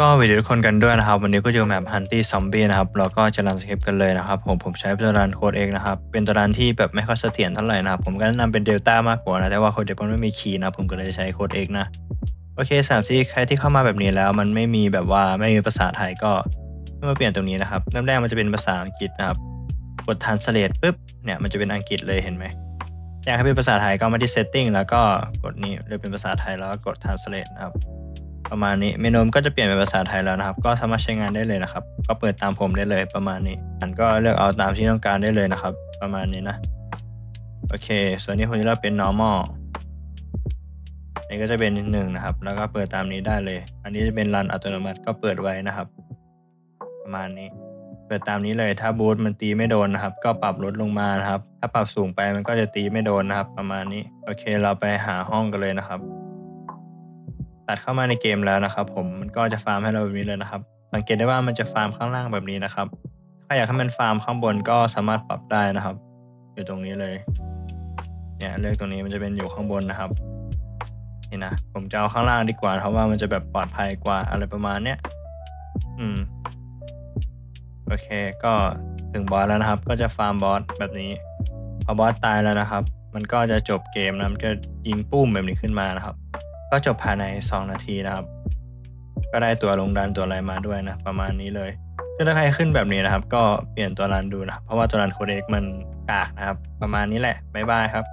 ก็วัสดีทุกคนกันด้วยนะครับ วันนี้ก็อยู่กับแมป Hunty Zombie นะครับเราก็จะรันสคริปต์กันเลยนะครับ ผมผมใช้ตัวรันโค้ดเองนะครับ เป็นตัวรันที่แบบไม่ค่อยเสถียรเท่าไหร่นะครับ ผมก็แนะนำเป็นเดลต้ามากกว่านะ แต่ว่าโค้ดเดลต้าไม่มีคีย์นะ ผมก็เลยใช้โค้ดเองนะ โอเคสามที่ใครที่เข้ามาแบบนี้แล้ว มันไม่มีแบบว่าไม่มีภาษาไทยก็เมื่อเปลี่ยนตรงนี้นะครับเริ่มแรกมันจะเป็นภาษาอังกฤษนะครับกด translate ปุ๊บเนี่ยมันจะเป็นอังกฤษเลยเห็นไหมอยากให้เป็นภาษาไทยก็มาที่ setting แล้วก็กดนี่เลือกเป็นภาษาไทยแล้วก็กด translate นะครับ ประมาณนี้เมนูมันก็จะเปลี่ยนเป็นภาษาไทยแล้วนะครับ ก็สามารถใช้งานได้เลยนะครับ ก็เปิดตามผมได้เลยประมาณนี้อันก็เลือกเอาตามที่ต้องการได้เลยนะครับ ประมาณนี้นะโอเค ส่วนนี้ผมจะเลือกเป็น normal นี่ก็จะเป็นหนึ่งนะครับ แล้วก็เปิดตามนี้ได้เลย อันนี้จะเป็นรันอัตโนมัติก็เปิดไว้นะครับ ประมาณนี้ เปิดตามนี้เลย ถ้าบูทมันตีไม่โดนนะครับ ก็ปรับลดลงมานะครับ ถ้าปรับสูงไปมันก็จะตีไม่โดนนะครับ ประมาณนี้ โอเค เราไปหาห้องกันเลยนะครับ ตัดเข้ามาในเกมแล้วนะครับผมมันก็จะฟาร์มให้เราแบบนี้เลยนะครับ สังเกตได้ว่ามันจะฟาร์มข้างล่างแบบนี้นะครับ ถ้าอยากให้มันฟาร์มข้างบนก็สามารถปรับได้นะครับอยู่ตรงนี้เลยเนี่ยเลือกตรงนี้มันจะเป็นอยู่ข้างบนนะครับนี่นะผมจะเอาข้างล่างดีกว่า เพราะว่ามันจะแบบปลอดภัยกว่าอะไรประมาณเนี้ยอืมโอเค ก็ถึงบอสแล้วนะครับ ก็จะฟาร์มบอสแบบนี้ พอบอสตายแล้วนะครับ มันก็จะจบเกมนะมันก็ยิงปุ้มแบบนี้ขึ้นมานะครับ ก็จบภายใน 2 นาทีนะครับ ก็ได้ตัวลงดันตัวอะไรมาด้วยนะ ประมาณนี้เลยซึ่งถ้าใครขึ้นแบบนี้นะครับ ก็เปลี่ยนตัวรันดูนะ เพราะว่าตัวรันโคเด็กมันกากนะครับ ประมาณนี้แหละบ๊ายบายครับ